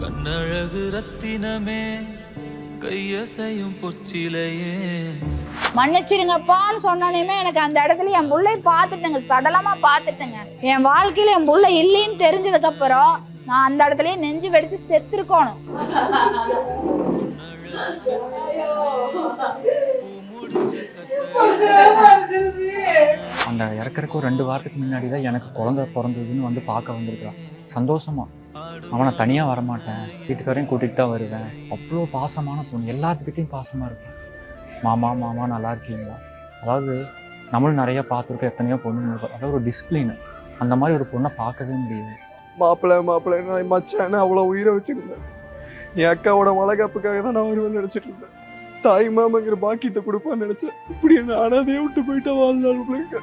கண்ணழகு ரத்தினமே கையசையும் பொச்சிலையே மன்னிச்சிருங்கப்பான்னு சொன்னோன்னே எனக்கு அந்த இடத்துல என் புள்ளை பார்த்துட்டேங்க சடலமா பார்த்துட்டேங்க. என் வாழ்க்கையில என் புள்ள இல்லைன்னு தெரிஞ்சதுக்கு அப்புறம் நான் அந்த இடத்துலயே நெஞ்சு வெடிச்சு செத்துருக்கணும். அந்த இறக்கறக்கு ஒரு ரெண்டு வாரத்துக்கு முன்னாடி தான் எனக்கு குழந்தை பிறந்ததுன்னு வந்து பார்க்க வந்திருக்கான் சந்தோஷமா? அவனை தனியாக வரமாட்டேன். வீட்டுக்காரையும் கூட்டிகிட்டு தான் வருவேன். அவ்வளோ பாசமான பொண்ணு. எல்லாத்துக்கிட்டையும் பாசமாக இருப்பேன். மாமா மாமா நல்லா இருக்கீங்களா? அதாவது நம்மளும் நிறையா பார்த்துருக்கோம். எத்தனையோ பொண்ணு அதாவது ஒரு டிசிப்ளின் அந்த மாதிரி ஒரு பொண்ணை பார்க்கவே முடியாது. மாப்பிள்ளை மாப்பிள்ளை மச்சான்னு அவ்வளோ உயிரை வச்சிருந்தேன். என் அக்காவோட வளகாப்புக்காக தான் நான் வருவேன் நினச்சிட்டு இருந்தேன். தாய் மாமங்கிற பாக்கியத்தை கொடுப்பான்னு நினைச்சேன். இப்படி என்ன அனாதையே விட்டு போயிட்டா வாழ்நாள் பிள்ளைங்க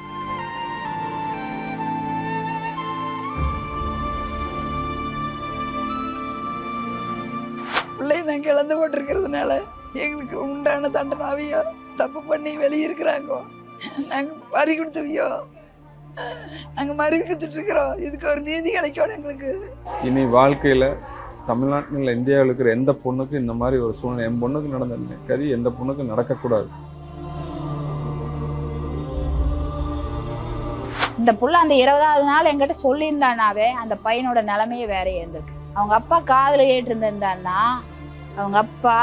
நாங்கள் இழந்து போட்டிருக்கிறதுனால எங்களுக்கு உண்டான தண்டனாவையோ தப்பு பண்ணி வெளியே இருக்கிறாங்கோ நாங்கள் பறி கொடுத்தவையோ நாங்கள் மறி கொடுத்துட்டு இருக்கிறோம் இதுக்கு ஒரு நீதி கிடைக்கணும் எங்களுக்கு. இனி வாழ்க்கையில் தமிழ்நாட்டில் இந்தியாவில் இருக்கிற எந்த பொண்ணுக்கும் இந்த மாதிரி ஒரு சூழ்நிலை என் பொண்ணுக்கு நடந்த கதி எந்த பொண்ணுக்கும் நடக்கக்கூடாது. இந்த புள்ள அந்த இருபதாவது நாள் என்கிட்ட சொல்லியிருந்தானாவே அந்த பையனோட நிலைமையே வேற இருந்திருக்கு. அவங்க அப்பா காதுல ஏற்று இருந்திருந்தான்னா அவங்க அப்பா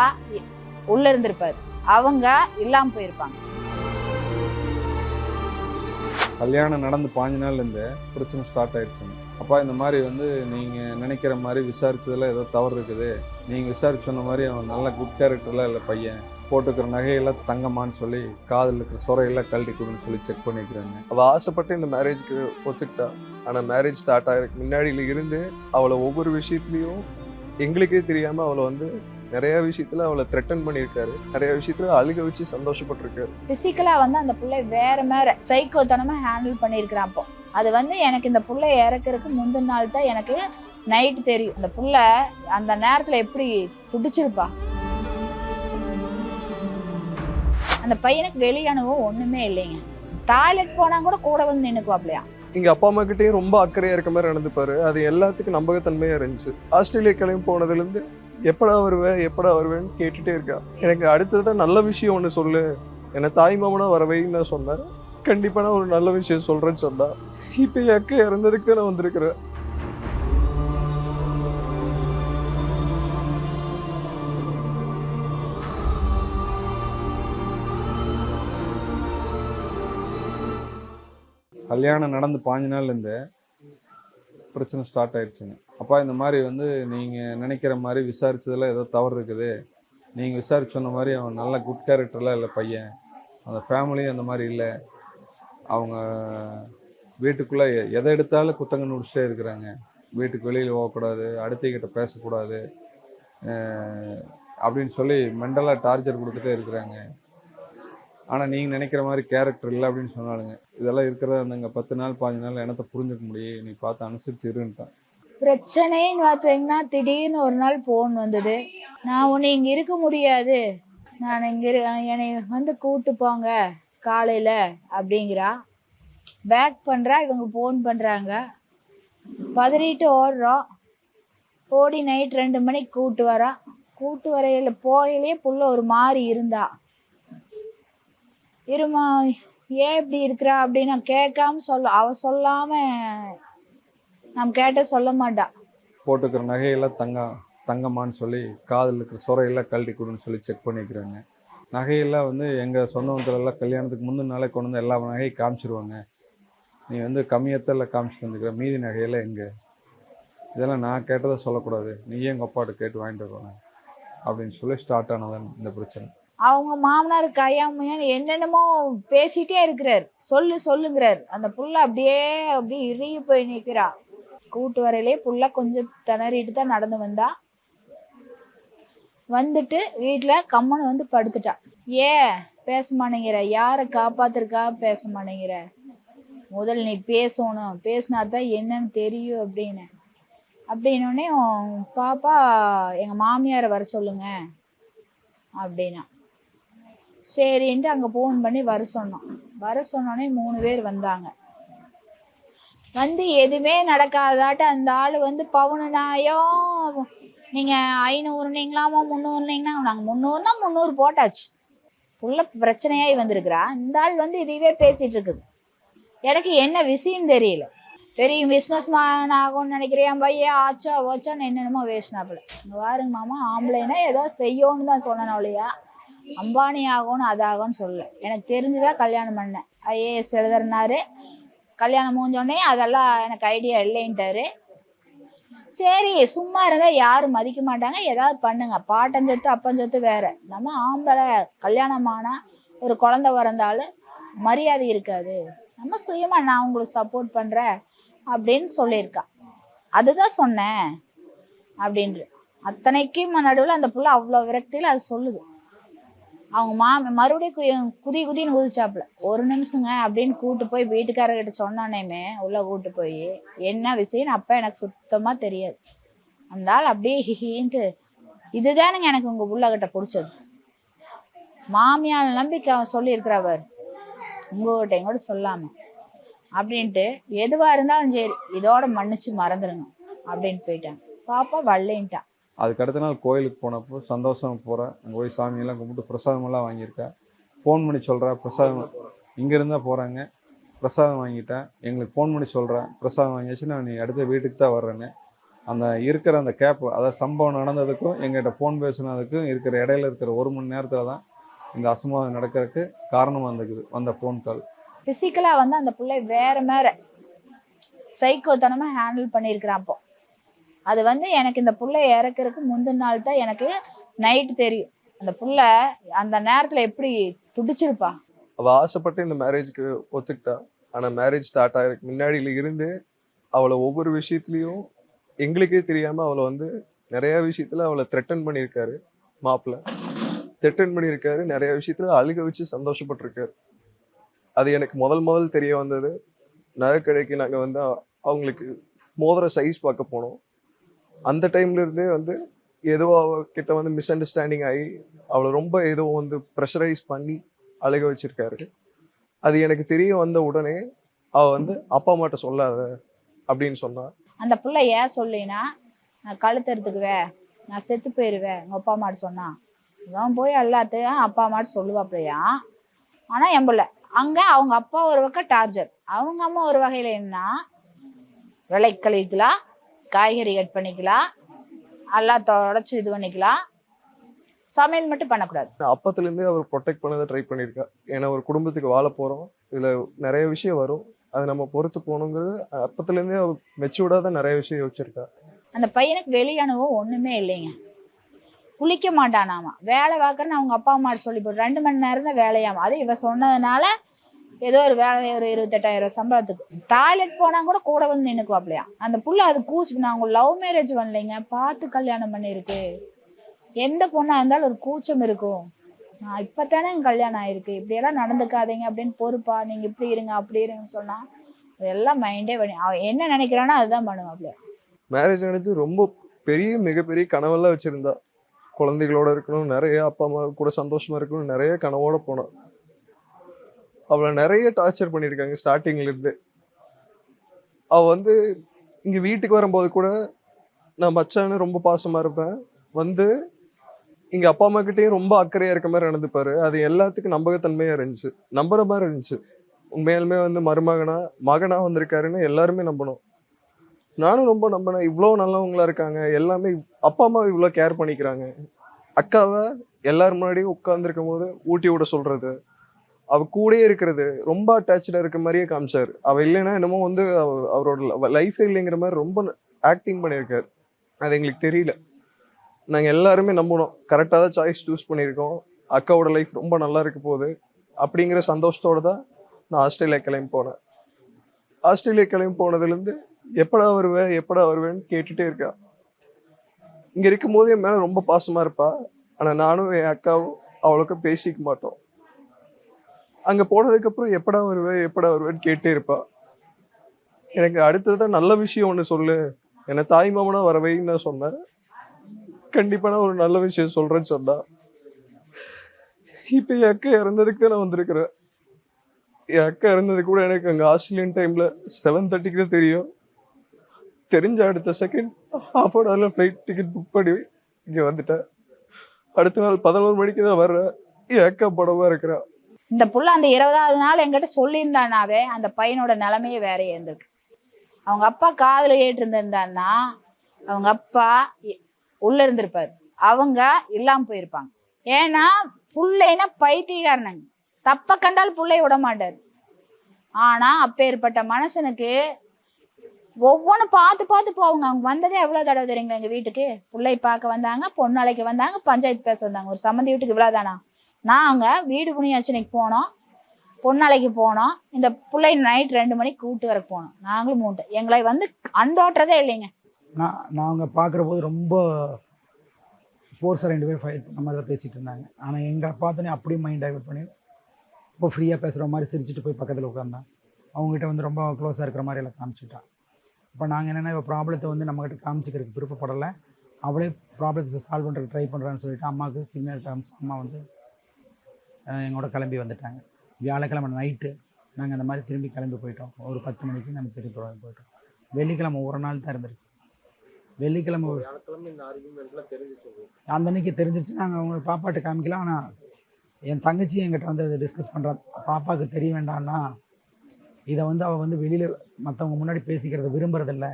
உள்ள இருந்திருப்பாரு. அவங்க இல்லாம போயிருப்பாங்க. கல்யாணம் நடந்து பாஞ்சு நாள் இருந்து பிரச்சனை ஸ்டார்ட் ஆயிடுச்சுங்க. அப்பா இந்த மாதிரி வந்து நீங்கள் நினைக்கிற மாதிரி விசாரிச்சதுல ஏதோ தவறு இருக்குது. நீங்கள் விசாரிச்சு சொன்ன மாதிரி அவன் நல்ல குட் கேரக்டர்லாம் இல்லை பையன். போட்டுக்கிற நகையெல்லாம் தங்கமான்னு சொல்லி காதில் இருக்கிற சொரையெல்லாம் கழட்டி கொடுன்னு சொல்லி செக் பண்ணிக்கிறாங்க. அவ ஆசைப்பட்டு இந்த மேரேஜ்க்கு ஒத்துக்கிட்டா. ஆனா மேரேஜ் ஸ்டார்ட் ஆகிறதுக்கு முன்னாடியில இருந்து அவளை ஒவ்வொரு விஷயத்துலயும் எங்களுக்கே தெரியாம அவளை வந்து நிறைய விஷயத்துல அவளை த்ரெட்டன் பண்ணியிருக்காரு. நிறைய விஷயத்துல அழுக வச்சு சந்தோஷப்பட்டிருக்காரு. பிசிக்கலா வந்து அந்த புள்ளை வேற மேற சைக்கோத்தனமா ஹேண்டில் பண்ணியிருக்கிறான் அப்போ. அது வந்து எனக்கு இந்த புள்ளை இறக்கறதுக்கு முந்தின நாள் தான் எனக்கு நைட்டு தெரியும். அந்த புள்ள அந்த நேரத்துல எப்படி துடிச்சிருப்பா? அந்த பையனுக்கு வெளியனுவும் ஒண்ணுமே இல்லைங்க. டாய்லெட் போனா கூட கூட வந்து நின்னுக்குவாப்லையா? இங்க அப்பா அம்மா கிட்டயும் ரொம்ப அக்கறையா இருக்க மாதிரி நடந்துப்பாரு. அது எல்லாத்துக்கும் நம்பகத்தன்மையா இருந்துச்சு. ஆஸ்திரேலியா கிளம்பி போனதுல இருந்து எப்படா வருவேன் எப்படா வருவேன்னு கேட்டுட்டே இருக்கா. எனக்கு அடுத்ததான் நல்ல விஷயம் ஒன்று சொல்லு. என்னை தாய் மாமனா வரவைன்னு நான் சொன்னேன். கண்டிப்பாக நான் ஒரு நல்ல விஷயம் சொல்கிறேன்னு சொன்னா. இப்போ என் அக்கா இறந்ததுக்கு தான் நான் வந்திருக்கிறேன். கல்யாணம் நடந்து பாஞ்சு நாள்லேருந்து பிரச்சனை ஸ்டார்ட் ஆயிடுச்சுங்க. அப்பா இந்த மாதிரி வந்து நீங்கள் நினைக்கிற மாதிரி விசாரித்ததில் ஏதோ தவறு இருக்குது. நீங்கள் விசாரிச்சு சொன்ன மாதிரி அவன் நல்ல குட் கேரக்டர்லாம் இல்லை பையன். அந்த ஃபேமிலியும் அந்த மாதிரி இல்லை. அவங்க வீட்டுக்குள்ளே எதை எடுத்தாலும் குத்தங்க நுடிச்சிட்டே இருக்கிறாங்க. வீட்டுக்கு வெளியில் போகக்கூடாது அடுத்தகிட்ட பேசக்கூடாது. அப்படின்னு சொல்லி மெண்டலாக டார்ச்சர் கொடுத்துட்டே இருக்கிறாங்க. ஆனால் நீங்கள் நினைக்கிற மாதிரி கேரக்டர் இல்லை அப்படின்னு சொன்னாலுங்க இதெல்லாம் இருக்கிறத அந்த பத்து நாள் பாஞ்சு நாள் எனத்தை புரிஞ்சுக்க முடியும்? நீ பார்த்து அனுசரிச்சு இருன்ட்டான். பிரச்சனைன்னு பார்த்தீங்கன்னா திடீர்னு ஒரு நாள் ஃபோன் வந்தது. நான் உன்னை இங்கே இருக்க முடியாது. நான் இங்கே இரு என்னை வந்து கூட்டு போங்க காலையில் அப்படிங்கிறா. பேக் பண்ணுறா இவங்க ஃபோன் பண்ணுறாங்க பதறிட்டு ஓடுறோம் ஓடி நைட் ரெண்டு மணிக்கு கூட்டு வரா. கூட்டு வரையில போகையிலே புள்ள ஒரு மாதிரி இருந்தா. இருமா ஏன் இப்படி இருக்கிறா அப்படின்னு நான் கேட்காம சொல்ல அவ சொல்லாம நம்ம கேட்ட சொல்ல மாட்டா. போட்டுக்கிற நகையெல்லாம் தங்கம் தங்கமான்னு சொல்லி காதில் இருக்கிற சொரையெல்லாம் கழட்டி கொடுன்னு சொல்லி செக் பண்ணிக்கிறாங்க. நகையெல்லாம் வந்து எங்கள் சொந்தவங்களெல்லாம் கல்யாணத்துக்கு முந்தின நாளே கொண்டு வந்து எல்லா நகையும் காமிச்சிருவாங்க. நீ வந்து கம்மியத்தில் காமிச்சிட்டு வந்துக்கிற மீதி நகையெல்லாம் எங்கே? இதெல்லாம் நான் கேட்டதை சொல்லக்கூடாது. நீயே எங்கள் அப்பாட்ட கேட்டு வாங்கிட்டு வரணும் அப்படின்னு சொல்லி ஸ்டார்ட் ஆனதான் இந்த பிரச்சனை. அவங்க மாமனார் கையாமையான்னு என்னென்னமோ பேசிட்டே இருக்கிறார். சொல்லு சொல்லுங்கிறார். அந்த புள்ள அப்படியே அப்படியே இறுகி போய் நிக்கிறா கூட்டு வரையிலே புள்ள கொஞ்சம் திணறிட்டு தான் நடந்து வந்தா. வந்துட்டு வீட்டுல கம்மனு வந்து படுத்துட்டா. ஏ பேச மாட்டேங்கிற. யாரை காப்பாத்துறக்கா பேச மாட்டேங்கிற? முதல் நீ பேசணும். பேசினா தான் என்னன்னு தெரியும் அப்படின்னு. அப்படின்னோடனே பாப்பா எங்க மாமியாரை வர சொல்லுங்க. அப்படின்னா. சரின்ட்டு அங்கே ஃபோன் பண்ணி வர சொன்னோம் வர சொன்னோடனே மூணு பேர் வந்தாங்க. வந்து எதுவுமே நடக்காதாட்ட அந்த ஆள் வந்து பவுனுனாயும் நீங்கள் ஐநூறுனீங்களாமோ முந்நூறுனீங்கன்னா நாங்கள் முந்நூறுனா முந்நூறு போட்டாச்சு. உள்ள பிரச்சனையாகி வந்திருக்கிறா. இந்த ஆள் வந்து இதுவே பேசிகிட்டு இருக்குது. எனக்கு என்ன விஷயம் தெரியல. பெரிய பிஸ்னஸ் மேன் ஆகும்னு நினைக்கிறேன். பையன் ஆச்சோ ஓச்சோன்னு என்னென்னமோ வேஸ்ட்னாப்புல இங்கே பாருங்க மாமா ஆம்பளைனா ஏதோ செய்யோன்னு தான் சொன்னேன் ஒழியா அம்பானி ஆகும்னு அதாகும்னு சொல்லல. எனக்கு தெரிஞ்சுதான் கல்யாணம் பண்ணேன். ஐஏஎஸ் எழுதுறனாரு கல்யாணம் முடிஞ்சோடனே அதெல்லாம் எனக்கு ஐடியா இல்லைன்ட்டாரு. சரி சும்மா இருந்தால் யாரும் மதிக்க மாட்டாங்க. ஏதாவது பண்ணுங்க. பாட்டன் சொத்து அப்பன் சொத்து வேற. நம்ம ஆம்பளை கல்யாணம் ஆனால் ஒரு குழந்தை பிறந்தாலும் மரியாதை இருக்காது. நம்ம சுயமா நான் உங்களுக்கு சப்போர்ட் பண்றேன் அப்படின்னு சொல்லியிருக்கா அதுதான் சொன்னேன். அப்படின்று அத்தனைக்கும் நடுவில் அந்த புள்ள அவ்வளோ விரக்தியில் அது சொல்லுது. அவங்க மாமி மறுபடியும் குதி- குதி குதின்னு குதிச்சாப்புல. ஒரு நிமிஷங்க அப்படின்னு கூட்டு போய் வீட்டுக்காரர்கிட்ட சொன்னோன்னேமே உள்ள கூட்டு போய் என்ன விஷயம்னு அப்போ எனக்கு சுத்தமாக தெரியாது. அந்த ஆள் அப்படியே ஹிஹின்ட்டு இதுதானுங்க எனக்கு உங்கள் உள்ளகிட்ட பிடிச்சது. மாமியால் நம்பிக்கை அவன் சொல்லியிருக்கிறவர் உங்ககிட்ட கூட சொல்லாம. அப்படின்ட்டு எதுவா இருந்தாலும் சரி இதோட மன்னிச்சு மறந்துடுங்க அப்படின்னு போயிட்டான் பாப்பா வல்லேன்ட்டான் அதுக்கு அடுத்த நாள் கோயிலுக்கு போனப்போ சந்தோஷம் போகிறேன் அங்கே போய் சாமியெல்லாம் கும்பிட்டு பிரசாதமெல்லாம் வாங்கியிருக்கேன் ஃபோன் பண்ணி சொல்கிறேன் பிரசாதம் இங்கே இருந்தால் போகிறாங்க பிரசாதம் வாங்கிட்டேன் எங்களுக்கு ஃபோன் பண்ணி சொல்கிறேன் பிரசாதம் வாங்கியாச்சு நான் நீ அடுத்த வீட்டுக்கு தான் வர்றேன்னு. அந்த இருக்கிற அந்த கேப் அதாவது சம்பவம் நடந்ததுக்கும் எங்கிட்ட ஃபோன் பேசினதுக்கும் இருக்கிற இடையில இருக்கிற ஒரு மணி நேரத்தில் தான் இந்த அசம்பாவிதம் நடக்கிறதுக்கு காரணமாக இருந்துக்குது வந்த ஃபோன் கால் ஃபிசிக்கலாக வந்து அந்த பிள்ளை வேற வேற சைக்கோத்தனமாக ஹேண்டில் பண்ணியிருக்கிறான் அப்போ. அது வந்து எனக்கு இந்த புள்ள இறக்குறதுக்கு முந்தின நாள் தான் எனக்கு நைட்டு தெரியும். அந்த புள்ள அந்த நேரத்தில் எப்படி துடிச்சிருப்பா? அவ ஆசைப்பட்டு இந்த மேரேஜ்க்கு ஒத்துக்கிட்டா. ஆனால் மேரேஜ் ஸ்டார்ட் ஆகிறதுக்கு முன்னாடியில் இருந்து அவளை ஒவ்வொரு விஷயத்துலையும் எங்களுக்கே தெரியாமல் அவளை வந்து நிறைய விஷயத்துல அவளை த்ரெட்டன் பண்ணியிருக்காரு மாப்பிள்ள. த்ரெட்டன் பண்ணியிருக்காரு நிறைய விஷயத்துல அழுக வச்சு சந்தோஷப்பட்டிருக்காரு. அது எனக்கு முதல் முதல் தெரிய வந்தது. நகைக்கடைக்கு நாங்கள் வந்து அவங்களுக்கு மோதிர சைஸ் பார்க்க போனோம். அந்த டைம்லேருந்தே வந்து ஏதோ அவகிட்ட வந்து மிஸ் அண்டர்ஸ்டாண்டிங் ஆகி அவளை ரொம்ப ஏதோ வந்து ப்ரெஷரைஸ் பண்ணி அழுக வச்சிருக்காரு. அது எனக்கு தெரிய வந்த உடனே அவ வந்து அப்பா அம்மாட்ட சொல்லாத அப்படின்னு சொன்னா. அந்த பிள்ளை ஏன் சொல்லினா நான் கழுத்தறதுக்குவே நான் செத்து போயிடுவேன் எங்கள் அப்பா அம்மாட்ட சொன்னான் இவன் போய் எல்லாத்தையும் அப்பா அம்மாட்ட சொல்லுவாப்பிலையா ஆனால் என் பிள்ளை அங்கே அவங்க அப்பா ஒரு பக்கம் டார்ச்சர் அவங்க அம்மா ஒரு வகையில் என்ன விலை கழிக்கலாம் காய்கறி கட் பண்ணிக்கலாம். எல்லாம் தொடச்சி இது பண்ணிக்கலாம். சமையல் மட்டும் பண்ணக்கூடாது. நான் அப்பத்துல இருந்தே அவர் ப்ரொடெக்ட் பண்ணதை ட்ரை பண்ணியிருக்கா ஏன்னா ஒரு குடும்பத்துக்கு வாழ போறோம். இதுல நிறைய விஷயம் வரும். அது நம்ம பொறுத்து போகணுங்கிறது அப்பத்துல இருந்தே அவர் மெச்சூர்டா தான் நிறைய விஷயம் யோசிச்சிருக்கா அந்த பையனுக்கு வெளி அனுபவம் ஒன்றுமே இல்லைங்க. குளிக்க மாட்டானாமா. வேலை பார்க்கறன்னு அவங்க அப்பா அம்மா சொல்லி போட்டு ரெண்டு மணி நேரம் தான் வேலையாமா. அது இவ சொன்னதுனால ஏதோ ஒரு வேலை ஒரு இருபத்தெட்டாயிரம் சம்பளத்துக்கு. டாய்லெட் போனா கூட கூட வந்து நின்றுக்குவாப்பிலையா அந்த புள்ள அது கூச்சு நான் அவங்க லவ் மேரேஜ் பண்ணலைங்க. பார்த்து கல்யாணம் பண்ணியிருக்கு எந்த பொண்ணா இருந்தாலும் ஒரு கூச்சம் இருக்கும். நான் இப்பத்தானே கல்யாணம் ஆயிருக்கு. இப்படியெல்லாம் நடந்துக்காதீங்க அப்படின்னு பொறுப்பா நீங்க இப்படி இருங்க அப்படி இருங்கன்னு சொன்னா எல்லாம் மைண்டே பண்ணி அவன் என்ன நினைக்கிறானோ அதுதான் பண்ணுவாப்லையா மேரேஜ் நினைத்து ரொம்ப பெரிய மிகப்பெரிய கனவெல்லாம் வச்சிருந்தா. குழந்தைகளோட இருக்கணும் நிறைய அப்பா அம்மா கூட சந்தோஷமா இருக்கணும் நிறைய கனவோட போனோம். அவளை நிறைய டார்ச்சர் பண்ணியிருக்காங்க ஸ்டார்டிங்ல இருந்து. வந்து இங்கே வீட்டுக்கு வரும்போது கூட நான் மச்சான்னு ரொம்ப பாசமாக இருப்பேன். வந்து எங்கள் அப்பா அம்மா ரொம்ப அக்கறையாக இருக்க மாதிரி நடந்துப்பாரு அது எல்லாத்துக்கும் நம்பகத்தன்மையாக இருந்துச்சு. நம்புற மாதிரி இருந்துச்சு. உண்மையாலுமே வந்து மருமகனா மகனா வந்திருக்காருன்னு எல்லாருமே நம்பணும். நானும் ரொம்ப நம்பினேன். இவ்வளோ நல்லவங்களா இருக்காங்க. எல்லாமே இவ்- அப்பா அம்மா இவ்வளோ கேர் பண்ணிக்கிறாங்க. அக்காவை எல்லாரும் முன்னாடியும் உட்காந்துருக்கும் போது ஊட்டி விட சொல்கிறது அவ கூடயே இருக்கிறது ரொம்ப அட்டாச்சில் இருக்க மாதிரியே காமிச்சார். அவ இல்லைன்னா என்னமோ வந்து அவ- அவரோட லைஃபே இல்லைங்கிற மாதிரி ரொம்ப ஆக்டிங் பண்ணியிருக்காரு. அது எங்களுக்கு தெரியல. நாங்கள் எல்லாருமே நம்பணும் கரெக்டாக தான் சாய்ஸ் சூஸ் பண்ணியிருக்கோம். அக்காவோட லைஃப் ரொம்ப நல்லா இருக்க போகுது. அப்படிங்கிற சந்தோஷத்தோடு தான் நான் ஆஸ்திரேலியா கிளம்பி போனேன். ஆஸ்திரேலியா கிளம்பி போனதுலேருந்து எப்படா வருவேன் எப்படா வருவேன்னு கேட்டுட்டே இருக்கா. இங்கே இருக்கும்போது என் மேலே ரொம்ப பாசமாக இருப்பா. ஆனால் நானும் என் அக்காவும் அவளுக்கு பேசிக்க மாட்டோம். அங்க போனதுக்கு அப்புறம் எப்படா வருவேன் எப்படா வருவேன்னு கேட்டே இருப்பா. எனக்கு அடுத்ததான் நல்ல விஷயம் ஒண்ணு சொல்லு. என்னை தாய் மாமனா வரவைன்னு நான் சொன்னேன். கண்டிப்பா நான் ஒரு நல்ல விஷயம் சொல்றேன்னு சொன்னா. இப்ப என் அக்கா இறந்ததுக்கு தான் நான் வந்திருக்கிறேன். என் அக்கா இறந்தது கூட எனக்கு அங்கே ஆஸ்திரேலியன் டைமில் செவன் தேர்ட்டிக்கு தான் தெரியும். தெரிஞ்ச அடுத்த செகண்ட் ஹாஃப் அன் ஹவரில் ஃப்ளைட் டிக்கெட் புக் பண்ணி இங்கே வந்துட்டேன். அடுத்த நாள் பதினோரு மணிக்கு தான் வர்றேன். என் அக்கா படமாக இருக்கிறா. இந்த புள்ள அந்த இருபதாவது நாள் என்கிட்ட சொல்லியிருந்தானாவே அந்த பையனோட நிலைமையே வேற இருந்திருக்கு. அவங்க அப்பா காதில் கேட்டு இருந்திருந்தான்னா அவங்க அப்பா உள்ளே உள்ள அவங்க இல்லாமல் போயிருப்பாங்க. ஏன்னா பிள்ளைன்னா பைத்தியகாரனங்க தப்ப கண்டால் பிள்ளை விட மாட்டார். ஆனால் அப்பேற்பட்ட மனுஷனுக்கு ஒவ்வொன்றும் பார்த்து பார்த்து போவாங்க. அவங்க வந்ததே எவ்வளோ தடவை தெரியுங்களா எங்கள் வீட்டுக்கு? பிள்ளை பார்க்க வந்தாங்க பொண்ணாளைக்கு வந்தாங்க பஞ்சாயத்து பேச வந்தாங்க. ஒரு சம்மந்தி வீட்டுக்கு இவ்வளோதானா நாங்கள் வீடு புனியாச்சனைக்கு போனோம். பொன்னாளைக்கு போனோம். இந்த பிள்ளை நைட் ரெண்டு மணிக்கு கூட்டு வர போனோம். நாங்களும் மூட்டை எங்களை வந்து அண்டோட்டுறதே இல்லைங்க. நான் நாங்கள் பார்க்குற போது ரொம்ப ஃபோர்ஸாக ரெண்டு பேரும் ஃபைட் பண்ண மாதிரி தான் பேசிகிட்டு இருந்தாங்க. ஆனால் எங்களை பார்த்தோன்னே அப்படியே மைண்ட் டைவெர்ட் பண்ணி ரொம்ப ஃப்ரீயாக பேசுகிற மாதிரி சிரிச்சிட்டு போய் பக்கத்தில் உட்காந்தான் அவங்ககிட்ட வந்து ரொம்ப க்ளோஸாக இருக்கிற மாதிரி எல்லாம் காமிச்சிட்டான் இப்போ நாங்கள் என்னென்னா இப்போ ப்ராப்ளத்தை வந்து நம்மகிட்ட காமிச்சிக்கிறதுக்கு விருப்பப்படலை. அவளே ப்ராப்ளத்தை சால்வ் பண்ணுறதுக்கு ட்ரை பண்ணுறான்னு சொல்லிட்டு அம்மாவுக்கு சிக்னல் காமிச்சு அம்மா வந்து எங்களோட கிளம்பி வந்துட்டாங்க. வியாழக்கிழமை நைட்டு நாங்கள் அந்த மாதிரி திரும்பி கிளம்பி போயிட்டோம். ஒரு பத்து மணிக்கு நம்ம திரும்பி போயிட்டோம். வெள்ளிக்கிழமை ஒரு நாள் தான் இருந்திருக்கு. வெள்ளிக்கிழமை அந்த அன்னைக்கு தெரிஞ்சிருச்சு. நாங்கள் அவங்க பாப்பாட்ட காமிக்கலாம் ஆனால் என் தங்கச்சி என்கிட்ட வந்து அதை டிஸ்கஸ் பண்ணுறா பாப்பாவுக்கு தெரிய வேண்டாம்னா இதை வந்து அவள் வந்து வெளியில் மற்றவங்க முன்னாடி பேசிக்கிறத விரும்புறதில்ல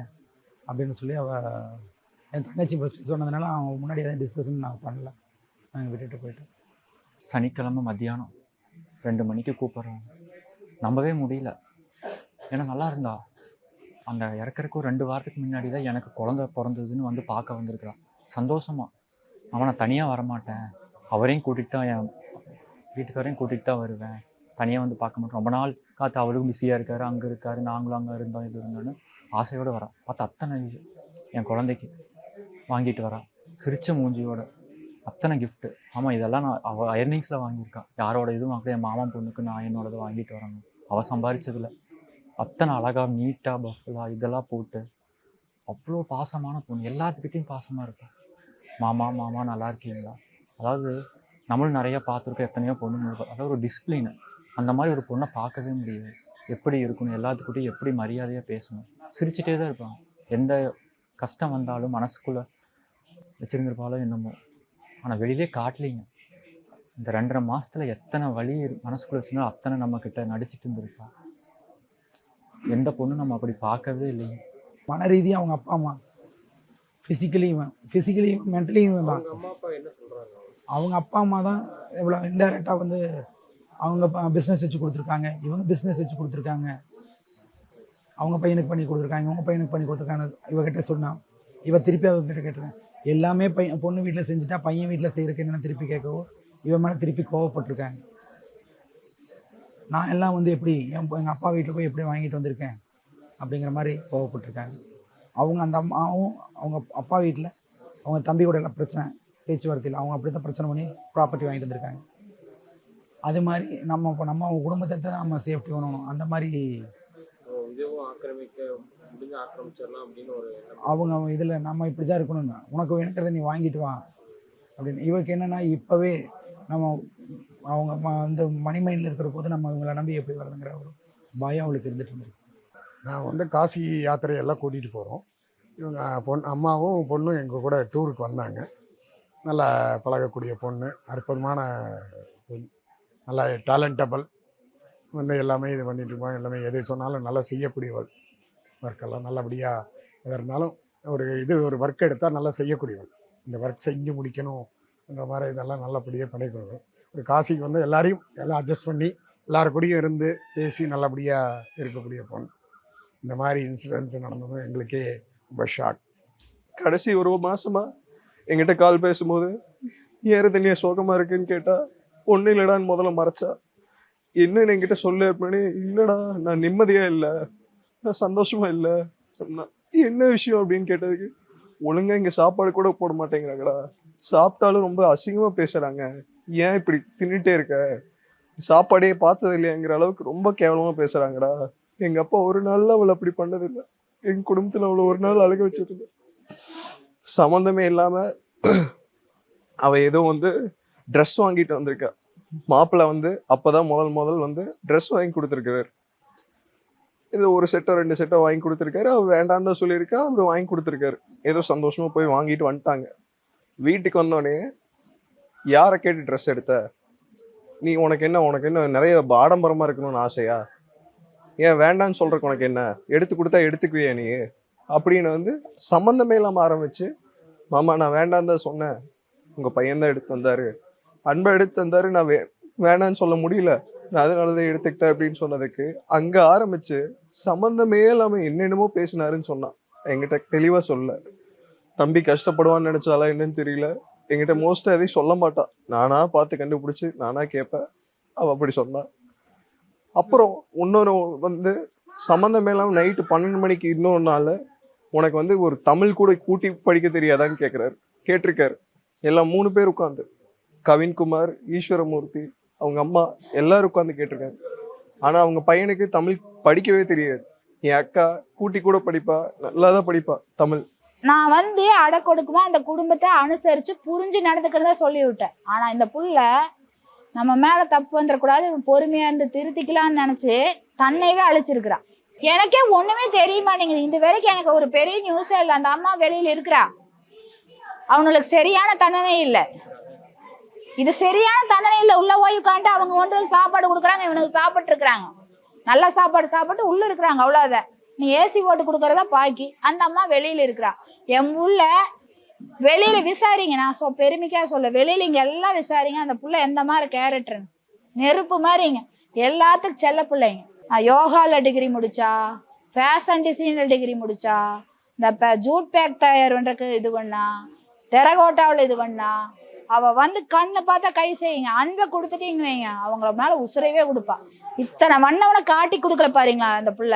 அப்படின்னு சொல்லி அவள் என் தங்கச்சி ஃபஸ்ட்டு சொன்னதுனால அவன் முன்னாடி எதாவது டிஸ்கஷன் நான் பண்ணல. நாங்கள் விட்டுட்டு போயிட்டோம். சனிக்கிழமை மத்தியானம் ரெண்டு மணிக்கு கூப்பிட்றோம் நம்பவே முடியல. ஏன்னா நல்லா இருந்தா. அந்த இறக்கறக்கு ஒரு ரெண்டு வாரத்துக்கு முன்னாடி தான் எனக்கு குழந்த பிறந்ததுன்னு வந்து பார்க்க வந்திருக்கிறான் சந்தோஷமா. அவனை தனியாக வரமாட்டேன். அவரையும் கூட்டிகிட்டு தான் என் வீட்டுக்காரையும் கூட்டிகிட்டு தான் வருவேன். தனியாக வந்து பார்க்க மாட்டேன். ரொம்ப நாள் காத்து அவருக்கும் பிஸியாக இருக்காரு அங்கே இருக்காரு நாங்களும் அங்கே இருந்தோம் இது இருந்தோன்னு ஆசையோடு வரான் பார்த்து அத்தனை என் குழந்தைக்கு வாங்கிட்டு வரான் சிரித்த மூஞ்சியோட. அத்தனை கிஃப்ட்டு ஆமாம் இதெல்லாம் நான் அவள் அயர்னிங்ஸில் வாங்கியிருக்கான் யாரோட இதுவும் அப்படியே என் மாமா பொண்ணுக்கு நான் என்னோடது வாங்கிட்டு வரணும். அவள் சம்பாரிச்சதில் அத்தனை அழகா நீட்டாக பஃபலா இதெல்லாம் போட்டு அவ்வளோ பாசமான பொண்ணு. எல்லாத்துக்கிட்டையும் பாசமாக இருப்பேன் மாமா மாமா நல்லா இருக்கீங்களா? அதாவது நம்மளும் நிறையா பார்த்துருக்கோம் எத்தனையோ பொண்ணுங்க அதாவது ஒரு டிசிப்ளின் அந்த மாதிரி ஒரு பொண்ணை பார்க்கவே முடியாது. எப்படி இருக்கணும் எல்லாத்துக்கிட்டையும் எப்படி மரியாதையாக பேசணும். சிரிச்சிட்டே தான் இருப்பாங்க. எந்த கஷ்டம் வந்தாலும் மனசுக்குள்ளே வச்சுருந்துருப்பாலும் என்னமோ. ஆனால் வெளியிலே காட்டலிங்க. இந்த ரெண்டரை மாசத்துல எத்தனை இரு- மனசுக்குள்ள வச்சுருந்தா அத்தனை நம்ம கிட்ட நடிச்சிட்டு இருந்திருப்பா. எந்த பொண்ணும் நம்ம அப்படி பார்க்கவே இல்லைங்க. மன ரீதியாக அவங்க அப்பா அம்மா ஃபிசிக்கலியும் ஃபிசிக்கலியும் மென்டலியும் தான். அவங்க அப்பா அம்மா தான் இவ்வளோ இன்டைரக்டாக வந்து அவங்க பிஸ்னஸ் வச்சு கொடுத்துருக்காங்க. இவங்க பிஸ்னஸ் வச்சு கொடுத்துருக்காங்க. அவங்க பையனுக்கு பண்ணி கொடுத்துருக்காங்க. இவங்க பையனுக்கு பண்ணி கொடுத்துருக்காங்க இவகிட்ட சொன்னா இவ திருப்பி அவங்ககிட்ட கேட்டிருக்கேன். எல்லாமே பையன் பொண்ணு வீட்டில் செஞ்சுட்டா பையன் வீட்டில் செய்கிறக்கு என்னென்னு திருப்பி கேட்கவோ இவன் மேலே திருப்பி கோவப்பட்டிருக்காங்க. நான் எல்லாம் வந்து எப்படி என் எங்கள் அப்பா வீட்டில் போய் எப்படி வாங்கிட்டு வந்திருக்கேன் அப்படிங்கிற மாதிரி கோவப்பட்டிருக்காங்க. அவங்க அந்த அம்மாவும் அவங்க அப்பா வீட்டில் அவங்க தம்பி கூட எல்லாம் பிரச்சனை பேச்சுவார்த்தையில் அவங்க அப்படி தான் பிரச்சனை பண்ணி ப்ராப்பர்ட்டி வாங்கிட்டு வந்திருக்காங்க. அது மாதிரி நம்ம இப்போ நம்ம குடும்பத்தை தான் நம்ம சேஃப்டி பண்ணணும் அந்த மாதிரி இதுவும் ஆக்கிரமிக்க முடிஞ்ச ஆக்கிரமிச்சிடலாம் அப்படின்னு ஒரு எண்ணம். அவங்க இதில் நம்ம இப்படி தான் இருக்கணும்னு. உனக்கு வேணுங்கிறத நீ வாங்கிட்டு வா அப்படின்னு. இவருக்கு என்னென்னா இப்போவே நம்ம அவங்க வந்து மணி மைண்டில் இருக்கிற போது நம்ம இவங்களை நம்பி எப்படி வரதுங்கிற ஒரு பயம் அவளுக்கு இருந்துட்டு இருந்திருக்கு நான் வந்து காசி யாத்திரையெல்லாம் கூட்டிகிட்டு போகிறோம் இவங்க பொன் அம்மாவும் பொண்ணும் எங்கள் கூட டூருக்கு வந்தாங்க. நல்லா பழகக்கூடிய பொண்ணு அற்புதமான பொண் நல்லா டேலண்டபிள் வந்து எல்லாமே இது பண்ணிட்டு இருப்பாங்க எல்லாமே எது சொன்னாலும் நல்லா செய்யக்கூடியவள். ஒர்க்கெல்லாம் நல்லபடியாக எதாக இருந்தாலும் ஒரு இது ஒரு ஒர்க் எடுத்தால் நல்லா செய்யக்கூடியவள் இந்த ஒர்க் செஞ்சு முடிக்கணுங்கிற மாதிரி இதெல்லாம் நல்லபடியாக பண்ணிக்கணும் ஒரு காசிக்கு வந்து எல்லாரையும் எல்லாம் அட்ஜஸ்ட் பண்ணி எல்லாரு கூடயும் இருந்து பேசி நல்லபடியாக இருக்கக்கூடிய பொண்ணு. இந்த மாதிரி இன்சிடென்ட் நடந்ததும் எங்களுக்கே ரொம்ப ஷாக் கடைசி ஒரு மாசமா எங்கிட்ட கால் பேசும்போது ஏறு தண்ணியா சோகமா இருக்குன்னு கேட்டா ஒன்றும் இல்லைடான்னு முதல்ல மறைச்சா. என்னன்னு என்கிட்ட சொல்லு அப்படின்னு இல்லைடா நான் நிம்மதியா இல்லை. நான் சந்தோஷமா இல்லை. சொன்னேன் என்ன விஷயம்? அப்படின்னு கேட்டதுக்கு ஒழுங்கா இங்க சாப்பாடு கூட போட மாட்டேங்கிறாங்கடா. சாப்பிட்டாலும் ரொம்ப அசிங்கமா பேசுறாங்க. ஏன் இப்படி தின்னுட்டே இருக்க? சாப்பாடே பார்த்தது இல்லையாங்கிற அளவுக்கு ரொம்ப கேவலமா பேசுறாங்கடா. எங்க அப்பா ஒரு நாள்ல அவளை அப்படி பண்ணது இல்லை எங்க குடும்பத்துல அவளை ஒரு நாள் அழக வச்சது சம்மந்தமே இல்லாம அவ ஏதோ வந்து ட்ரெஸ் வாங்கிட்டு வந்திருக்கா. மாப்பிள்ளை வந்து அப்பதான் முதல் முதல் வந்து ட்ரெஸ் வாங்கி கொடுத்துருக்காரு இது ஒரு செட்டோ ரெண்டு செட்டோ வாங்கி கொடுத்துருக்காரு. அவர் வேண்டாம் தான் சொல்லியிருக்கா அவர் வாங்கி கொடுத்துருக்காரு. ஏதோ சந்தோஷமாக போய் வாங்கிட்டு வந்துட்டாங்க. வீட்டுக்கு வந்தோடனே யாரை கேட்டு ட்ரெஸ் எடுத்த? நீ உனக்கு என்ன உனக்கு என்ன நிறைய ஆடம்பரமாக இருக்கணும்னு ஆசையா? ஏன் வேண்டாம்னு சொல்கிறக்கு உனக்கு என்ன? எடுத்து கொடுத்தா எடுத்துக்குவியா நீ? அப்படின்னு வந்து சம்மந்தமே இல்லாமல் ஆரம்பிச்சு மாமா நான் வேண்டாம் தான் சொன்னேன். உங்கள் பையன் தான் எடுத்து வந்தாரு அன்பை எடுத்து வந்தாரு நான் வே வேணான்னு சொல்ல முடியல. நான் அதனால தான் எடுத்துக்கிட்டேன் அப்படின்னு சொன்னதுக்கு அங்க ஆரம்பிச்சு சம்மந்தமே இல்லாம என்னென்னமோ பேசினாருன்னு சொன்னான். எங்கிட்ட தெளிவா சொல்ல தம்பி கஷ்டப்படுவான்னு நினைச்சாலா என்னன்னு தெரியல. எங்கிட்ட மோஸ்டா எதையும் சொல்ல மாட்டா. நானா பார்த்து கண்டுபிடிச்சு நானா கேட்பேன். அவ அப்படி சொன்னான் அப்புறம் இன்னொரு வந்து சம்மந்தமே இல்லாமல் நைட்டு பன்னெண்டு மணிக்கு இன்னொரு நாள் உனக்கு வந்து ஒரு தமிழ் கூட கூட்டி படிக்க தெரியாதான்னு கேட்குறாரு கேட்டிருக்காரு. எல்லாம் மூணு பேர் உட்காந்து கவின்குமார் ஈஸ்வரமூர்த்தி அவங்க அம்மா எல்லாரும் உட்காந்து கேட்டிருக்காங்க. ஆனால் அவங்க பையனுக்கு தமிழ் படிக்கவே தெரியாது. என் அக்கா கூட்டி கூட படிப்பா நல்லா தான் படிப்பா தமிழ். நான் வந்து அடக்கொடுக்குமா அந்த குடும்பத்தை அனுசரித்து புரிஞ்சு நடந்துக்கிறதா சொல்லி விட்டேன் ஆனால் இந்த புள்ள நம்ம மேலே தப்பு வந்துடக்கூடாது இவன் பொறுமையாக இருந்து திருத்திக்கலாம்னு நினச்சி தன்னையவே அழிச்சிருக்கிறான் எனக்கே ஒன்றுமே தெரியுமா நீங்கள் இந்த வரைக்கும் எனக்கு ஒரு பெரிய நியூஸே இல்லை. அந்த அம்மா வெளியில் இருக்கிறா. அவனுக்கு சரியான தண்டனை இல்லை. இது சரியான தண்டனையில் இல்லை. உள்ள போய் உட்காந்துட்டு அவங்க கொண்டு வந்து சாப்பாடு கொடுக்குறாங்க இவனுக்கு சாப்பிட்டு இருக்கிறாங்க நல்ல சாப்பாடு சாப்பிட்டு உள்ள இருக்கிறாங்க அவ்வளோதான் நீ ஏசி போட்டு கொடுக்கறதா பாக்கி. அந்த அம்மா வெளியில இருக்கிறா. என் உள்ள வெளியில விசாரிங்க. நான் சொ பெருமைக்கா சொல்ல வெளியில இங்க எல்லாம் விசாரிங்க. அந்த புள்ள எந்த மாதிரி கேரக்டர்னு நெருப்பு மாதிரிங்க எல்லாத்துக்கும் செல்ல பிள்ளைங்க. நான் யோகாவில் டிகிரி முடிச்சா ஃபேஷன் டிசைனில் டிகிரி முடிச்சா இந்த ப ஜூட் பேக் தயார் பண்ணுறக்கு இது பண்ணா தெரகோட்டாவில் இது பண்ணா அவ வந்து கண்ணை பார்த்தா கை செய்யுங்க. அன்பை கொடுத்துட்டீங்க வைங்க. அவங்கள மேல உசுரையவே கொடுப்பா. இத்தனை வண்ணவனை காட்டி கொடுக்கல பாருங்களா அந்த புள்ள.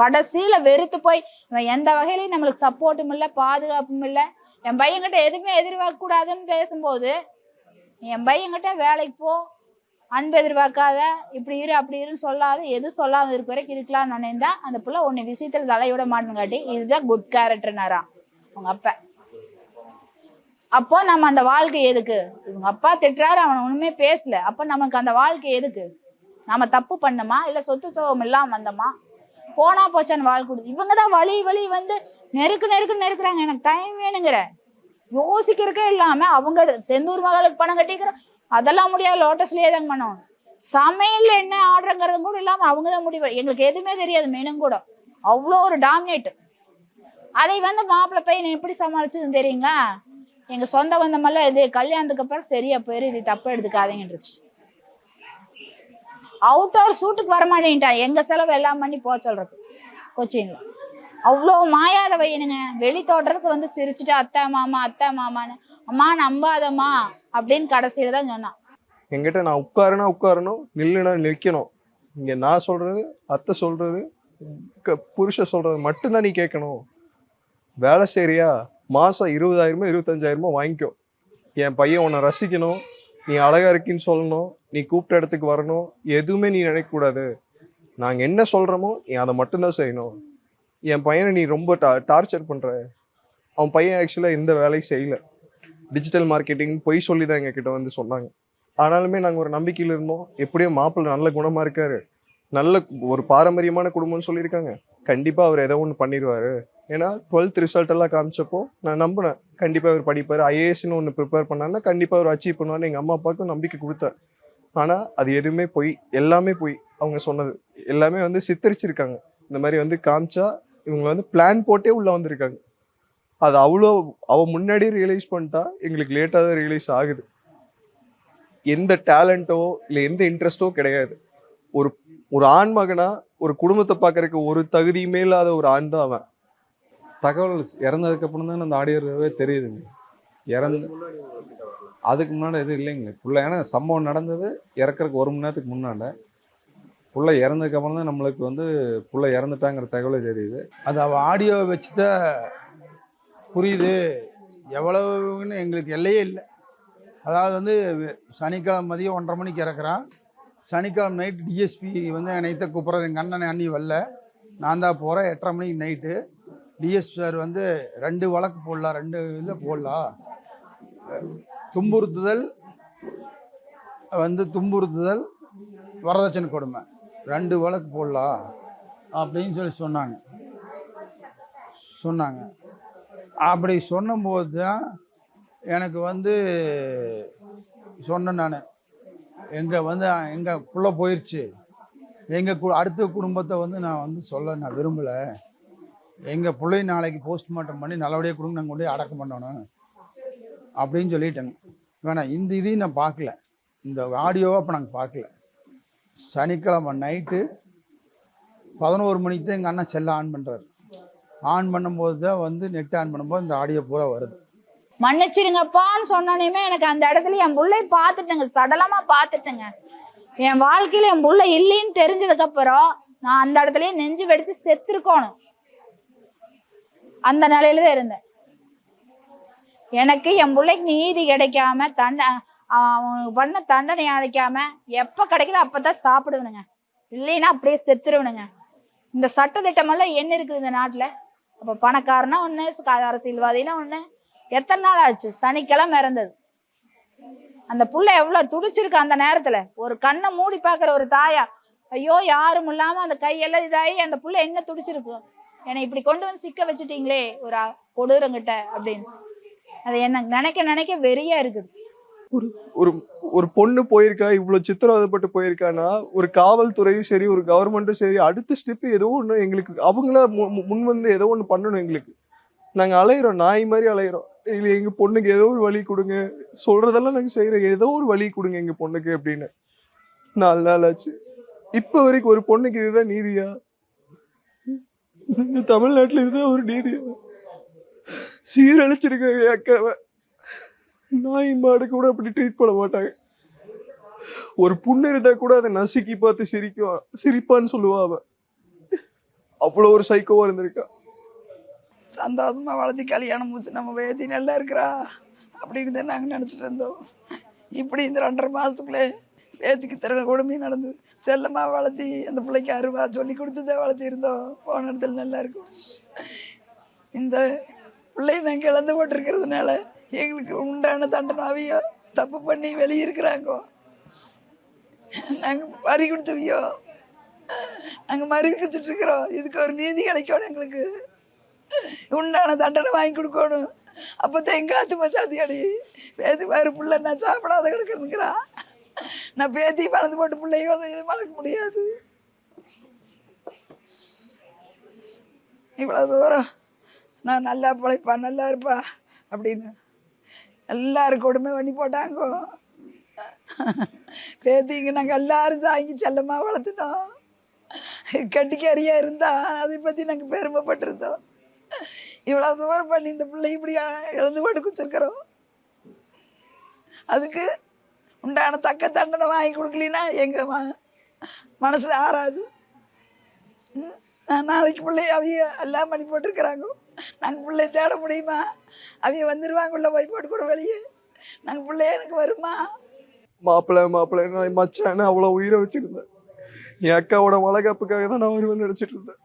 கடைசியில வெறுத்து போய் இவன் எந்த வகையிலையும் நம்மளுக்கு சப்போர்ட்டும் இல்லை பாதுகாப்பும் இல்லை. என் பையன்கிட்ட எதுவுமே எதிர்பார்க்க கூடாதுன்னு பேசும்போது என் பையன்கிட்ட வேலைக்கு போ. அன்பு எதிர்பார்க்காத. இப்படி இரு அப்படி இருன்னு சொல்லாத. எது சொல்லாத இருக்க வரைக்கும் இருக்கலாம்னு நினைந்தா அந்த புள்ள உன்னை விஷயத்தில் தலையோட மாட்டேன்னு காட்டி இதுதான் குட் கேரக்டர்னாராம் அவங்க அப்பா. அப்போ நம்ம அந்த வாழ்க்கை எதுக்கு? இவங்க அப்பா திட்டுறாரு அவன் ஒண்ணுமே பேசல. அப்போ நமக்கு அந்த வாழ்க்கை எதுக்கு? நாம தப்பு பண்ணோமா? இல்ல சொத்து சோகம் இல்லாம வந்தோமா? போனா போச்சான்னு வாழ் கொடுத்து. இவங்க தான் வழி வழி வந்து நெருக்கு நெருக்கு நெருக்குறாங்க. எனக்கு டைம் வேணுங்கிற. யோசிக்கிறக்கே இல்லாம அவங்க செந்தூர் மகளுக்கு பணம் கட்டிக்கிற அதெல்லாம் முடியாது. லோட்டஸ்லயே தாங்க பண்ணணும் சமையல் என்ன ஆர்டருங்கிறது கூட இல்லாம அவங்க தான் முடிவு எங்களுக்கு எதுவுமே தெரியாது. மெனும் கூட. அவ்வளோ ஒரு டாமினேட் அதை வந்து மாப்பிள்ளை பையன் எப்படி சமாளிச்சதுன்னு தெரியுங்களா? எங்க சொந்த பந்தமெல்லாம் இது கல்யாணத்துக்கு அப்புறம் சரியா போயிரு இது தப்பாக எடுத்துக்காதீங்கன்றுச்சு. அவுட்டோர் சூட்டுக்கு வர மாட்டேன்ட்டான் எங்க செலவு எல்லாம் பண்ணி போக சொல்றது. கொச்சின்ல. அவ்வளோ மாயாத வையனுங்க வெளி தோட்டத்துக்கு வந்து சிரிச்சுட்டு அத்தை மாமா அத்தை மாமான்னு. அம்மா நம்பாதம்மா. அப்படின்னு கடைசியில தான் சொன்னான். என்கிட்ட நான் உட்காருனா உட்காரணும் நில்லுனா நிற்கணும் இங்கே நான் சொல்கிறது அத்தை சொல்கிறது க- புருஷன் மட்டும்தான் நீ கேட்கணும். வேலை சரியா மாதம் இருபதாயிரமோ இருபத்தஞ்சாயிரமோ வாங்கிக்கோ என் பையன் உன்னை ரசிக்கணும். நீ அழகா இருக்கின்னு சொல்லணும். நீ கூப்பிட்ட இடத்துக்கு வரணும். எதுவுமே நீ நினைக்கக்கூடாது. நாங்கள் என்ன சொல்கிறோமோ நீ அதை மட்டும்தான் செய்யணும். என் பையனை நீ ரொம்ப டா டார்ச்சர் பண்ணுற அவன் பையன் ஆக்சுவலாக எந்த வேலையும் செய்யல. டிஜிட்டல் மார்க்கெட்டிங் பொய் சொல்லி தான் எங்ககிட்ட வந்து சொன்னாங்க. ஆனாலுமே நாங்கள் ஒரு நம்பிக்கையில் இருந்தோம். எப்படியோ மாப்பிள்ளை நல்ல குணமாக இருக்காரு. நல்ல ஒரு பாரம்பரியமான குடும்பம்னு சொல்லியிருக்காங்க. கண்டிப்பாக அவர் ஏதோ ஒன்று பண்ணிடுவார் ஏன்னா டுவெல்த் ரிசல்ட் எல்லாம் காமிச்சப்போ நான் நம்பினேன். கண்டிப்பாக அவர் படிப்பார். ஐஏஎஸ்னு ஒன்று ப்ரிப்பேர் பண்ணாருன்னா கண்டிப்பாக அவர் அச்சீவ் பண்ணுவார்னு எங்கள் அம்மா அப்பாவுக்கும் நம்பிக்கை கொடுத்தார் ஆனால் அது எதுவுமே பொய் எல்லாமே பொய் அவங்க சொன்னது எல்லாமே வந்து சித்தரிச்சிருக்காங்க. இந்த மாதிரி வந்து காமிச்சா இவங்க வந்து பிளான் போட்டே உள்ளே வந்திருக்காங்க. அது அவ்வளோ அவள் முன்னாடியே ரியலைஸ் பண்ணிட்டா எங்களுக்கு லேட்டாக தான் ரியலைஸ் ஆகுது. எந்த டேலண்ட்டோ இல்லை எந்த இன்ட்ரெஸ்ட்டோ கிடையாது. ஒரு ஒரு ஆண் மகனா ஒரு குடும்பத்தை பார்க்கறதுக்கு ஒரு தகுதியுமே இல்லாத ஒரு ஆண் தான் அவன். தகவல் இறந்ததுக்கு அப்புறம் தான் அந்த ஆடியோவே தெரியுதுங்க. இறந்து அதுக்கு முன்னாடி எதுவும் இல்லைங்க. புள்ள ஏன்னா சம்பவம் நடந்தது இறக்கறதுக்கு ஒரு மணி நேரத்துக்கு முன்னாடி புள்ள இறந்ததுக்கு அப்புறம் தான் நம்மளுக்கு வந்து புள்ள இறந்துட்டாங்கிற தகவலே தெரியுது. அது அவள் ஆடியோ வச்சு தான் புரியுது. எவ்வளவுன்னு எங்களுக்கு எல்லையே இல்லை. அதாவது வந்து சனிக்கிழமை மதியம் ஒன்றரை மணிக்கு இறக்குறான். சனிக்கிழமை நைட் டிஎஸ்பி வந்து நைத்த கூப்பிட்ற எங்கள் அண்ணன் அண்ணி வரல. நான் தான் போகிறேன் எட்டரை மணிக்கு நைட்டு டிஎஸ்பி சார் வந்து ரெண்டு வழக்கு போடலாம். ரெண்டு இதில் போடலாம். துன்புறுத்துதல் வந்து துன்புறுத்துதல் வரதட்சணை கொடுமை. ரெண்டு வழக்கு போடலாம் அப்படின்னு சொல்லி சொன்னாங்க. சொன்னாங்க. அப்படி சொன்னும்போது தான் எனக்கு வந்து சொன்னேன் நான். எங்கள் வந்து எங்கள் புள்ள போயிடுச்சு எங்கள் கு அடுத்த குடும்பத்தை வந்து நான் வந்து சொல்ல நான் விரும்பலை. எங்கள் பிள்ளை நாளைக்கு போஸ்ட்மார்ட்டம் பண்ணி நல்லபடியாக கொடுங்க நாங்கள் கொண்டு போய் அடக்கம் பண்ணணும் அப்படின்னு சொல்லிட்டேங்க. வேணாம் இந்த இதையும் நான் பார்க்கல. இந்த ஆடியோவை அப்போ நாங்கள் பார்க்கல. சனிக்கிழமை நைட்டு பதினோரு மணிக்கு தான் எங்கள் அண்ணன் செல்ல ஆன் பண்ணுறாரு ஆன் பண்ணும்போது தான் வந்து நெட் ஆன் பண்ணும்போது இந்த ஆடியோ பூரா வருது. மன்னிச்சிருங்கப்பான்னு சொன்னோன்னே எனக்கு அந்த இடத்துல என் பிள்ளை பார்த்துட்டேங்க சடலமா பார்த்துட்டேங்க. என் வாழ்க்கையில என் பிள்ளை இல்லைன்னு தெரிஞ்சதுக்கு அப்புறம் நான் அந்த இடத்துலயே நெஞ்சு வெடிச்சு செத்துருக்கணும். அந்த நிலையில தான் இருந்தேன். எனக்கு என் பிள்ளைக்கு நீதி கிடைக்காம தண்ட அவனுக்கு பண்ண தண்டனை அழைக்காம எப்ப கிடைக்குதோ அப்பதான் சாப்பிடுவனுங்க. இல்லைன்னா அப்படியே செத்துருவனுங்க. இந்த சட்ட திட்டமெல்லாம் என்ன இருக்குது இந்த நாட்டுல? அப்ப பணக்காரனா ஒண்ணு அரசியல்வாதினா ஒண்ணு எத்தனை நாள் ஆச்சு? சனிக்கிழமை இறந்தது. அந்த புள்ள எவ்வளோ துடிச்சிருக்கு அந்த நேரத்தில். ஒரு கண்ணை மூடி பார்க்குற ஒரு தாயா ஐயோ யாரும் இல்லாமல் அந்த கையெல்லாம் இதாகி அந்த புள்ள என்ன துடிச்சிருக்கு? என்னை இப்படி கொண்டு வந்து சிக்க வச்சுட்டீங்களே ஒரு கொடூரங்கிட்ட அப்படின்னு. அது என்ன நினைக்க நினைக்க வெறியா இருக்குது. ஒரு ஒரு ஒரு பொண்ணு போயிருக்கா இவ்வளோ சித்திரவதைப்பட்டு போயிருக்கானா ஒரு காவல்துறையும் சரி ஒரு கவர்மெண்ட்டும் சரி அடுத்த ஸ்டெப் ஏதோ ஒன்று எங்களுக்கு அவங்கள மு- முன் வந்து ஏதோ ஒன்று பண்ணணும் எங்களுக்கு. நாங்கள் அலையிறோம் நாய் மாதிரி அலையிறோம். இல்லை எங்கள் பொண்ணுக்கு ஏதோ ஒரு வழி கொடுங்க. சொல்கிறதெல்லாம் நாங்கள் செய்கிறோம் ஏதோ ஒரு வழி கொடுங்க எங்கள் பொண்ணுக்கு அப்படின்னு. நாலு நாள் ஆச்சு. இப்போ வரைக்கும் ஒரு பொண்ணுக்கு இதுதான் நீதியா? இந்த தமிழ்நாட்டில் இதுதான் ஒரு நீதியா சீரழிச்சிருக்காங்க அக்காவை. நாய் மாடு கூட அப்படி ட்ரீட் பண்ண மாட்டாங்க. ஒரு புண்ணு இருந்தா கூட அதை நசுக்கி பார்த்து சிரிக்கும் சிரிப்பான்னு சொல்லுவா அவன். அவ்வளோ ஒரு சைக்கோவா இருந்திருக்கான் சந்தோஷமா வளர்த்தி கல்யாணம் முடிச்சு நம்ம வேதி நல்லா இருக்கிறா? அப்படின்னு தான் நாங்கள் நினச்சிட்டு இருந்தோம். இப்படி இந்த ரெண்டரை மாதத்துக்குள்ளே வேத்திக்கு திறக்க கொடுமையும் நடந்து செல்லமா வளர்த்தி அந்த பிள்ளைக்கு அருவா சொல்லி கொடுத்துதான் வளர்த்தி இருந்தோம். போன இடத்துல நல்லா இருக்கும். இந்த பிள்ளையை நாங்கள் கிளந்து போட்டிருக்கிறதுனால எங்களுக்கு உண்டான தண்டனாவையோ தப்பு பண்ணி வெளியே இருக்கிறாங்க. நாங்கள் பறி கொடுத்தவையோ நாங்கள் மறுவிக்கிச்சுட்டு இருக்கிறோம். இதுக்கு ஒரு நீதி கிடைக்கணும் எங்களுக்கு. உண்டான தண்டனை வாங்கி கொடுக்கணும். அப்போ தெங்காத்து மச்சாத்தி அடி. பேத்தி வேறு பிள்ளை நான் சாப்பிடாத கிடக்குறேங்கிறா நான் பேத்தி பணந்து போட்டு பிள்ளையோ வளர்க்க முடியாது. இவ்வளோ தூரம் நான் நல்லா பிழைப்பா நல்லா இருப்பா அப்படின்னு எல்லாரும் கொடுமை பண்ணி போட்டாங்கோ. பேத்திங்க நாங்கள் எல்லாரும் தாங்கி செல்லமாக வளர்த்துனோம் கட்டிக்காரியாக இருந்தா அதை பற்றி நாங்கள் பெருமைப்பட்டிருந்தோம். இவ்வளோ தூரம் பண்ணி இந்த பிள்ளை இப்படியா இழந்து போட்டு குச்சிருக்கிறோம் அதுக்கு உண்டான தக்க தண்டனை வாங்கி கொடுக்கலின்னா எங்கள் மா மனசு ஆறாது. ம், நான் நாளைக்கு பிள்ளைய அவிய எல்லாம் பண்ணி போட்டிருக்கிறாங்க. நாங்கள் பிள்ளைய தேட முடியுமா? அவிய வந்துடுவாங்க உள்ள போய் போட்டு கூட வெளியே. நாங்கள் பிள்ளைய எனக்கு வருமா? மாப்பிள்ளை மாப்பிள்ளை மச்சான்னு அவ்வளோ உயிரை வச்சுருந்தேன். என் அக்காவோட வளகாப்புக்காக தான் நான் வருவேன் நினச்சிட்டு இருந்தேன்.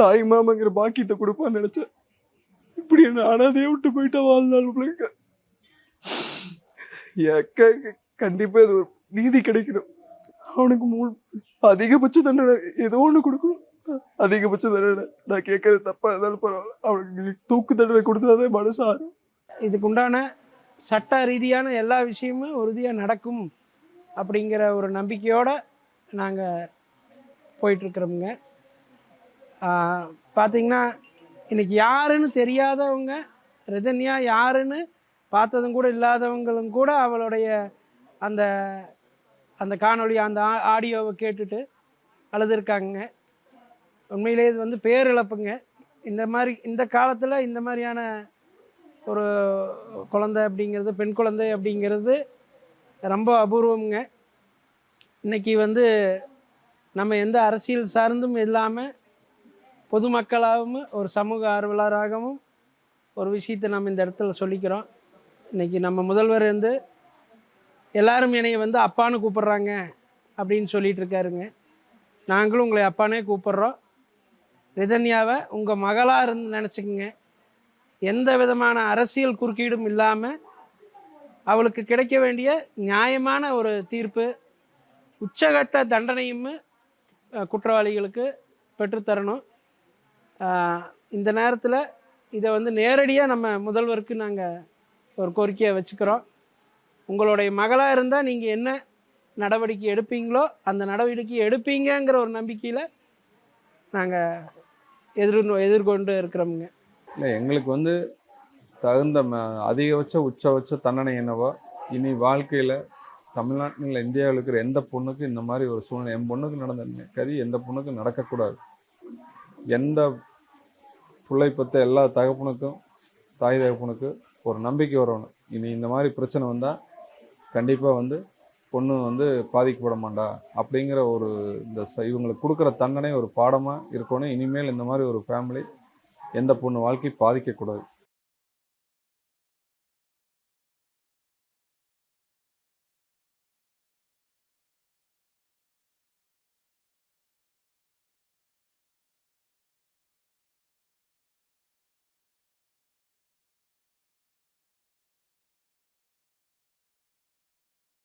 தாய் மாமங்கிற பாக்கியத்தை கொடுப்பான்னு நினைச்சேன். இப்படி என்ன அனாதையே விட்டு போயிட்டா வாழ்நாள் பிள்ளைங்க எக்க கண்டிப்பா இது ஒரு நீதி கிடைக்கணும். அவனுக்கு மூ அதிகபட்ச தண்டனை ஏதோ ஒண்ணு கொடுக்கணும். அதிகபட்ச தண்டனை. நான் கேட்கறது தப்பா இருந்தாலும் பரவாயில்ல. அவனுக்கு தூக்கு தண்டனை கொடுத்தாதே மனசாரும் இதுக்குண்டான இதுக்கு உண்டான சட்ட ரீதியான எல்லா விஷயமும் உறுதியாக நடக்கும் அப்படிங்கிற ஒரு நம்பிக்கையோடு நாங்கள் போயிட்டுருக்குறோமுங்க பார்த்தீங்கன்னா இன்றைக்கி யாருன்னு தெரியாதவங்க ரிதன்யா யாருன்னு பார்த்ததும் கூட இல்லாதவங்களும் கூட அவளுடைய அந்த அந்த காணொளி அந்த ஆ- ஆடியோவை கேட்டுட்டு அழுதுருக்காங்க உண்மையிலே இது வந்து பேரிழப்புங்க. இந்த மாதிரி இந்த காலத்தில் இந்த மாதிரியான ஒரு குழந்தை அப்படிங்கிறது பெண் குழந்தை அப்படிங்கிறது ரொம்ப அபூர்வம்ங்க. இன்னைக்கு வந்து நம்ம எந்த அரசியல் சார்ந்தும் இல்லாமல் பொதுமக்களாகவும் ஒரு சமூக ஆர்வலராகவும் ஒரு விஷயத்தை நம்ம இந்த இடத்துல சொல்லிக்கிறோம். இன்னைக்கு நம்ம முதல்வர் வந்து எல்லாரும் என்னைய வந்து அப்பான்னு கூப்பிட்றாங்க அப்படின்னு சொல்லிட்டு இருக்காருங்க. நாங்களும் உங்களை அப்பானே கூப்பிட்றோம். ரிதன்யாவை உங்கள் மகளாக இருந்து நினச்சிக்கங்க. எந்த விதமான அரசியல் குறுக்கீடும் இல்லாமல் அவளுக்கு கிடைக்க வேண்டிய நியாயமான ஒரு தீர்ப்பு உச்சகட்ட தண்டனையும் குற்றவாளிகளுக்கு பெற்றுத்தரணும். இந்த நேரத்தில் இதை வந்து நேரடியாக நம்ம முதல்வருக்கு நாங்கள் ஒரு கோரிக்கையை வச்சுக்கிறோம். உங்களுடைய மகளாக இருந்தால் நீங்கள் என்ன நடவடிக்கை எடுப்பீங்களோ அந்த நடவடிக்கை எடுப்பீங்கங்கிற ஒரு நம்பிக்கையில் நாங்கள் எதிர் எதிர்கொண்டு இருக்கிறோமுங்க. இல்லை எங்களுக்கு வந்து தகுந்த ம- அதிகபட்ச உச்சபட்ச தண்டனை என்னவோ இனி வாழ்க்கையில் தமிழ்நாட்டில் இந்தியாவில் இருக்கிற எந்த பொண்ணுக்கும் இந்த மாதிரி ஒரு சூழ்நிலை என் பொண்ணுக்கு நடந்த கதி எந்த பொண்ணுக்கும் நடக்கக்கூடாது. எந்த பிள்ளை பற்ற எல்லா தகப்பனுக்கும் தாய் தகப்பனுக்கும் ஒரு நம்பிக்கை வரணும். இனி இந்த மாதிரி பிரச்சனை வந்தால் கண்டிப்பாக வந்து பொண்ணு வந்து பாதிக்கப்பட மாட்டா அப்படிங்கிற ஒரு இந்த இவங்களுக்கு கொடுக்குற தண்டனை ஒரு பாடமாக இருக்கணும். இனிமேல் இந்த மாதிரி ஒரு ஃபேமிலி எந்த பொண்ணு வாழ்க்கை பாதிக்கக்கூடாது.